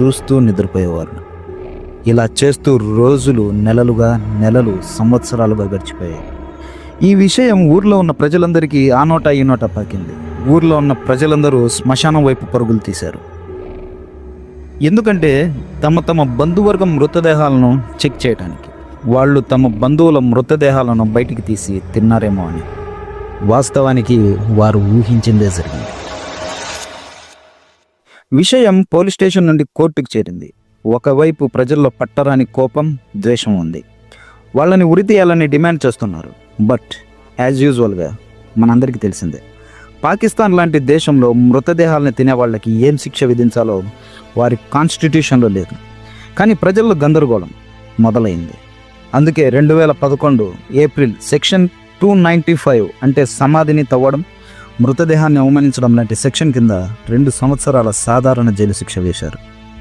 చూస్తూ నిద్రపోయేవారు. ఇలా చేస్తూ రోజులు నెలలుగా నెలలు సంవత్సరాలుగా గడిచిపోయాయి. ఈ విషయం ఊర్లో ఉన్న ప్రజలందరికీ ఆ నోట ఈ నోట పాకింది. ఊర్లో ఉన్న ప్రజలందరూ శ్మశానం వైపు పరుగులు తీశారు. ఎందుకంటే తమ తమ బంధువర్గం మృతదేహాలను చెక్ చేయడానికి వాళ్ళు తమ బంధువుల మృతదేహాలను బయటికి తీసి తిన్నారేమో అని. వాస్తవానికి వారు ఊహించిందే జరిగింది. విషయం పోలీస్ స్టేషన్ నుండి కోర్టుకు చేరింది. ఒకవైపు ప్రజల్లో పట్టరాని కోపం ద్వేషం ఉంది. వాళ్ళని ఉరి తీయాలని డిమాండ్ చేస్తున్నారు. బట్ యాజ్ యూజువల్గా మనందరికీ తెలిసిందే. పాకిస్తాన్ లాంటి దేశంలో మృతదేహాలను తినే వాళ్ళకి ఏం శిక్ష విధించాలో వారి కాన్స్టిట్యూషన్లో లేదు. కానీ ప్రజల్లో గందరగోళం మొదలైంది. అందుకే రెండు వేల పదకొండు April section two ninety five అంటే సమాధిని తవ్వడం మృతదేహాన్ని అవమానించడం లాంటి సెక్షన్ కింద రెండు సంవత్సరాల సాధారణ జైలు శిక్ష వేశారు.